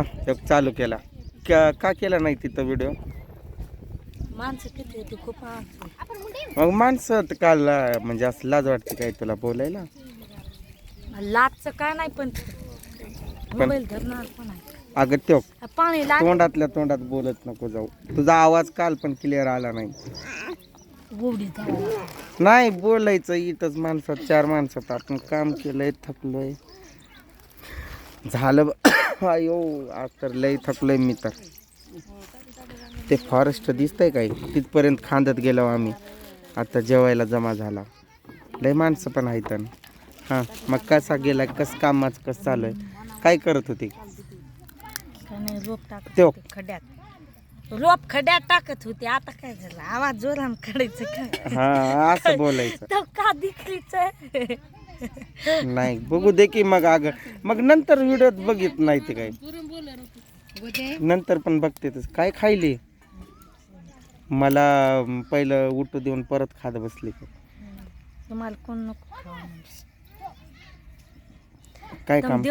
हा एक चालू केला. का का केला नाही तिथं व्हिडिओ माणसं किती होती खूप माणसं. मग माणसं तर काल म्हणजे असं लाज वाटते काय तुला बोलायला? लाजचं काय नाही पण मोबाईल धरणार पण आहे. अगं त्यो पाणी तोंडातल्या तोंडात बोलत नको जाऊ. तुझा आवाज काल पण क्लिअर आला नाही. नाही बोलायचं इथंच माणसात चार माणसात. आपण काम केलंय थकलोय. झालं ब- अयो आज तर लय थकलोय मी तर. ते फॉरेस्ट दिसतंय काय? तिथपर्यंत खांदत गेलो आम्ही. आता जेवायला जमा झाला. लय माणसं पण आहेत ना हां मग कसा गेला? कस कामाच कसं चालू आहे काय करत होती? रोप खड्यात. रोप खड्यात टाकत होते. आता काय झालं? आवाज जोरान काढायचं काय? हां असं बोलायचं. तर का दिखलीच नाही बघू दे की मग अग मग नंतर व्हिडिओत बघित नाही ते काय नंतर पण बघते तस. काय खायली? मला पहिलं उठू देऊन परत खात बसली. का तुम्हाला कोण नको. काय काम?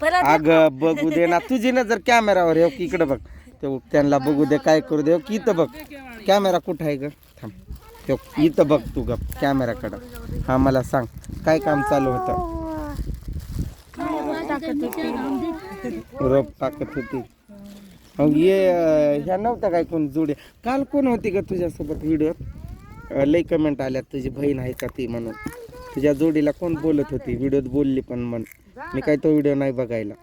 परत अग बघू दे ना. तुझी नजर कॅमेरावर येऊ की इकडे बघ. ते त्यांना बघू दे काय करू दे. की इथं बघ. कॅमेरा कुठं आहे ग? थांब. त्यो इथं बघ तू ग कॅमेराकडं हा मला सांग काय काम चालू होतं? रोप टाकत होती. मग ये ह्या नव्हत्या काय कोण जोडी काल कोण होती का तुझ्यासोबत व्हिडिओत लई कमेंट आल्या तुझी बहीण आहे का ती म्हणून. तुझ्या जोडीला कोण बोलत होती? व्हिडिओत बोलली पण म्हण. मी काय तो व्हिडिओ नाही बघायला.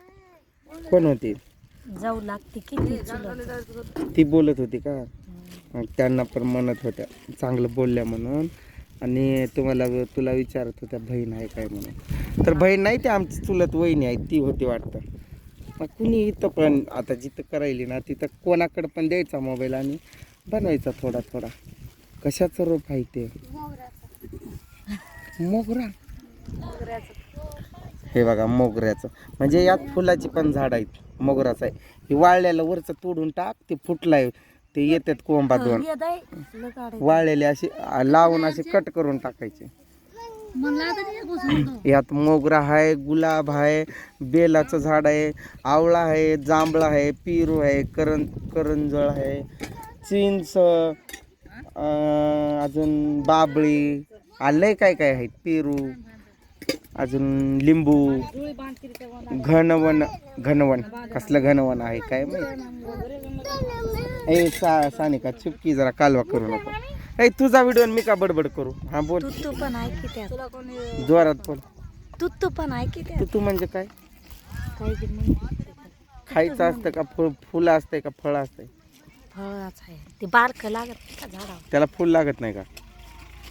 कोण होती? जाऊ लागते ती बोलत होती का? त्यांना पण म्हणत होत्या चांगलं बोलल्या म्हणून. आणि तुम्हाला तुला विचारत होत्या बहीण आहे काय म्हणून? तर बहीण नाही ते आमची चुलत वहिनी आहे ती होती वाटतं. मग कुणी इथं पण आता जिथं करायली ना तिथं कोणाकडं पण द्यायचा मोबाईल आणि बनवायचा थोडा थोडा कशाचं रोप आहे ते? मोगरा? हे बघा मोगऱ्याचं. म्हणजे यात फुलाची पण झाड आहेत मोगराचं आहे. हे वाळलेलं वरचं तोडून टाक ते फुटलाय. ते येतात कोंबा दोन. तुला काढायचं. वाळलेले असे आ, लावून असे कट करून टाकायचे. यात मोगरा आहे गुलाब आहे बेलाचं झाड आहे आवळा आहे जांभळा आहे पेरू आहे करं करंजळ आहे चिंच अं, अजून बाबळी आलंय काय काय आहेत? पेरू अजून लिंबू घनवन घनवन. कसलं घनवन आहे काय माहीत? ए सा सानिका चुपकी जरा कालवा करू नको. ए तुझा व्हिडिओ मी का बडबड करू? हा बोल. तुत्तू पण त्यात. जोरात बोल. तुत्तू पण आहे की तू तू म्हणजे काय? खायचं असतं का? फुल फुलं असतंय का? फळं असतंय? फळाच आहे. ते बारकं लागत नाही का झाडावर? त्याला फुल लागत नाही का?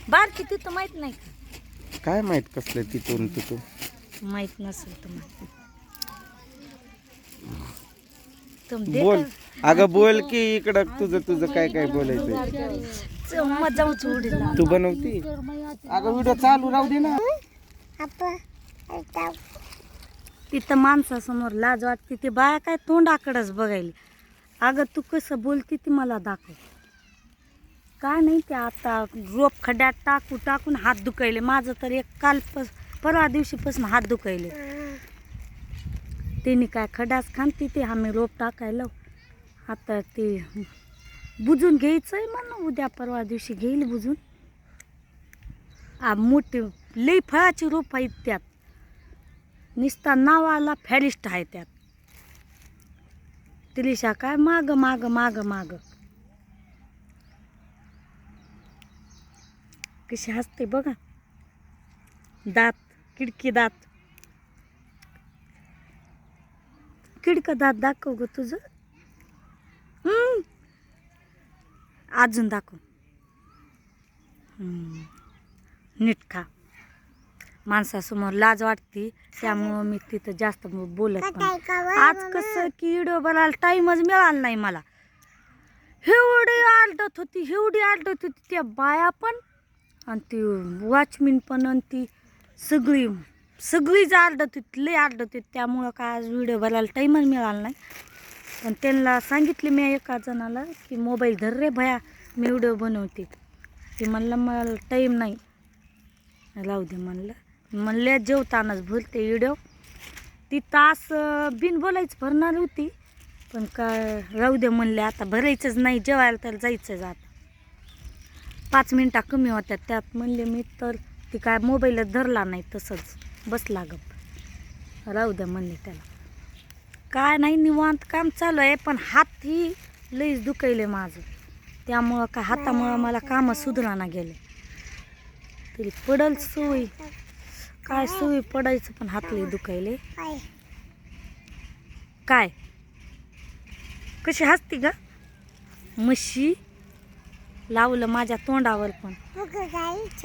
बारकी तिथं माहीत नाही का? काय माहीत कसलं तिथून तिथून? माहीत नसेल तुम्हाला. तुम बोल. अगं बोल की इकडं तुझं तुझं काय काय उचडीला तू बनवती? अगं व्हिडिओ चालू राहू दे ना. तिथं माणसासमोर लाज वाटते ते बाया काय तोंडाकडंच बघायला. अगं तू कसं बोलती ती मला दाखव. काय नाही ते आता रोप खड्ड्यात टाकू टाकून हात दुखायले. माझं तर एक काल परवा दिवशीपासून हात दुखायले. तिने काय खड्डाच खान तिथे आम्ही रोप टाकायला. आता ते बुजून घ्यायचं आहे म्हणून उद्या परवा दिवशी घेईल बुजून. आ मोठी लई फळाची रोप आहेत त्यात. निस्ता नावाला फॅरिस्ट आहे त्यात. तिलिशा काय माग माग माग माग. कशी हसते बघा. दात किडकी दात. किडकं दात दाखव ग तुझं. हम्म. अजून दाखव. हम्म. नीट खा. माणसासमोर लाज वाटते त्यामुळं मी तिथं जास्त बोलत आज कसं की व्हिडिओ बनायला टाईमच मिळाला नाही मला. एवढी आलटत होती एवढी आलटत होती त्या बाया पण. आणि ती वॉचमिन पण आणि ती सगळी सगळीच जर होती लई आलटत त्यामुळं काय आज व्हिडिओ भरायला टाईमच मिळाला नाही. पण त्यांना सांगितले मी एका जणाला की मोबाईल धर रे भया मी व्हिडिओ बनवते. ते म्हणलं मला टाईम नाही. लावू दे म्हणलं. म्हणल्या जेवतानाच भरते व्हिडिओ ती तास बिन बोलायच भरणार होती. पण काय राहू दे म्हणले आता भरायचंच नाही जेवायला तर जायचंच आता. पाच मिनटं कमी होत्या. त्यात म्हणले मी तर ती काय मोबाईलच धरला नाही तसंच बसला गप राहू द्या म्हणले त्याला. काय नाही निवांत काम चालू आहे पण हात ही लईच दुखायले माझं. त्यामुळं का हातामुळं मला कामं सुधराना गेले. तरी पडल सोयी काय सोयी पडायचं पण हात लई दुखायले. काय? कशी हसती ग? म्हशी लावलं माझ्या तोंडावर पण.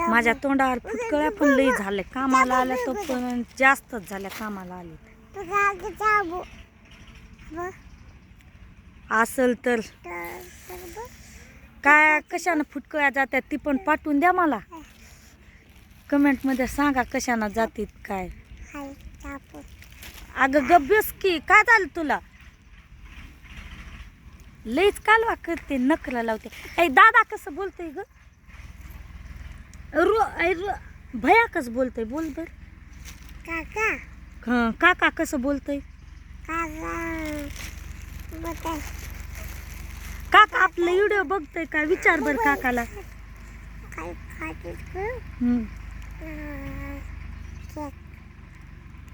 माझ्या तोंडावर फुटकळ्या पण लई झाल्या. कामाला आल्या तर पण जास्तच झाल्या कामाला आली असल तर. काय कशानं फुटकळ्या जात्यात ती पण पाठवून द्या मला. कमेंटमध्ये सांगा कशानं जातीत काय. अगं गब्बस की काय झालं तुला? लईच कालवा करते नखरा लावते. ऐ दादा कसं बोलतोय ग? रो ऐ रो भया कसं बोलतोय? बोल बर. हं, काका कसं बोलतोय? काका आपलं व्हिडिओ बघतोय का? विचार बर काकाला. हं.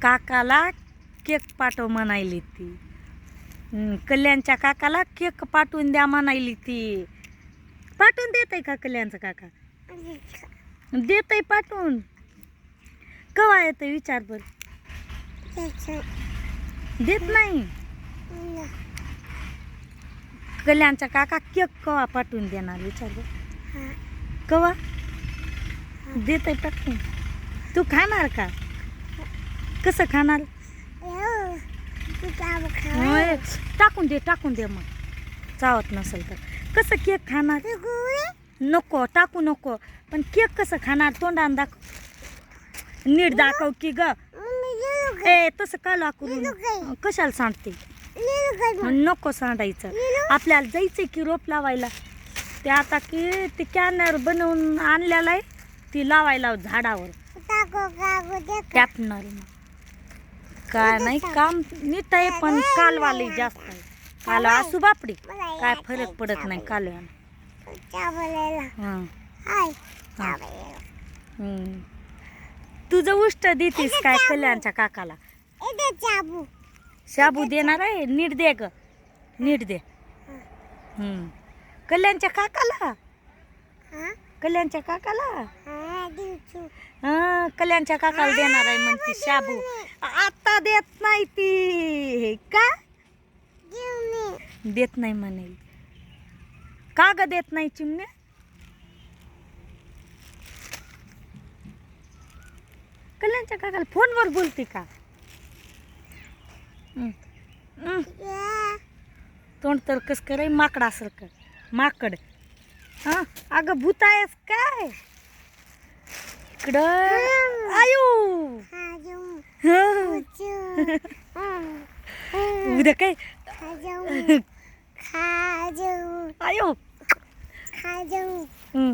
काकाला केक पाठव म्हणायली ती. कल्याणच्या काकाला केक पाठवून द्या म्हणायली ती. पाठवून देत आहे का कल्याणचा काका? देत आहे पाठवून. कवा येतं विचार बर. देत नाही. कल्याणचा काका केक कवा पाठवून देणार विचार बर. कवा? देत आहे पाठवून. तू खाणार का? कसं खाणार? होय. टाकून दे टाकून दे मग. चावत नसेल तर. कसं केक खाणार? नको टाकू नको. पण केक कसं खाणार? तोंडान दाखव. नीट दाखव की ग. ए तसं का करून कशाला सांडते? नको सांडायचं. आपल्याला जायचंय की रोप लावायला. ते आता की ते कॅनर बनवून आणलेलं आहे. ती लावायला झाडावर. कॅपनर काय नाही काम नीट आहे पण कालवाली जास्त आहे. काल असू बापडी. काय फरक पडत नाही कालव्यानं. तुझं उष्ट देतीस काय कल्याणच्या काकाला? शाबू देणार आहे? नीट दे ग. नीट दे. कल्याणच्या काकाला? कल्याणच्या काकाला? हा कल्याणच्या काकाला देणार आहे म्हणते शाबू. आता देत नाही ती. का? देत नाही म्हणेल. का ग देत नाही चिमणे कल्याणच्या काकाला फोनवर बोलते का. तोंड तर कस करे माकड असेल का माकड. हा? अगं भूत आहेस काय? इकडं. आयु. उद्या काय? आयो. हं.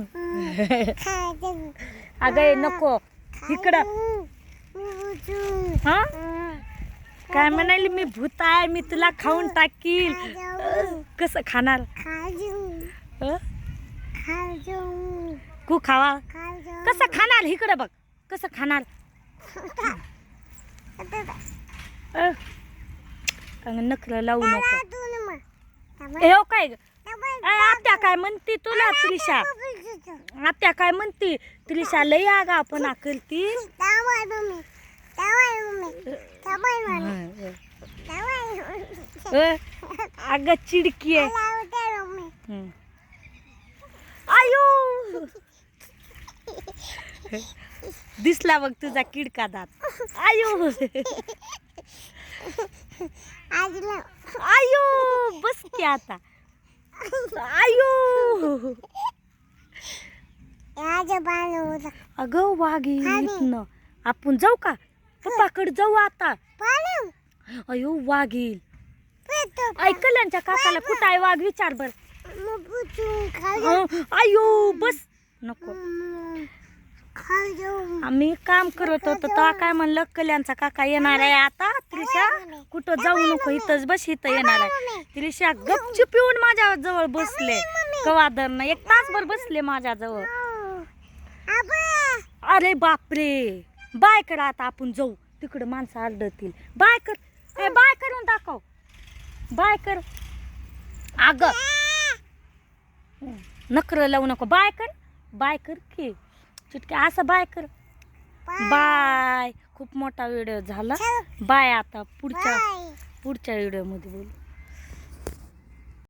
अगं नको. इकडं. हा? काय म्हणाली? मी भूत आहे मी तुला खाऊन टाकील. कसं खाणार? हं? कू खावा. कसं खाणार? इकडं बघ. कसं खाणार? नखरं लावू नको. हो काय आत्या काय म्हणती तुला त्रिशा? आत्या काय म्हणती? त्रिशा लई आगापणा करती अं, अगं चिडकी आहे हं. आयु दिसला बघ तुझा किडका दात. आयु. आयु बस की आता. आयु. अगं वाघी इथनं. आपण जाऊ का? पप्पाकडे जाऊ आता. अयो वाघ. येईल ऐकल्यांच्या काकाला कुठं आहे वाघ? विचार बर. आयो बस. नको. आम्ही काम करत होतो तेव्हा काय म्हणलं कल्याणचा काका येणार आहे आता त्रिशा कुठं जाऊ नको इथंच बस इथं येणार आहे. त्रिशा गपचूप येऊन माझ्या जवळ बसले. कवादरनं एक तासभर बसले माझ्या जवळ. अरे बापरे! बाय कर आता आपण जाऊ. तिकडं माणसं आरडतील. बाय कर. ए बाय करून दाखव. बाय कर. अग. नकर लावू नको. बाय कर. बाय कर की. चिटके असं बाय कर. बाय खूप मोठा व्हिडिओ झाला. बाय आता पुढच्या पुढच्या व्हिडिओमध्ये बोलू.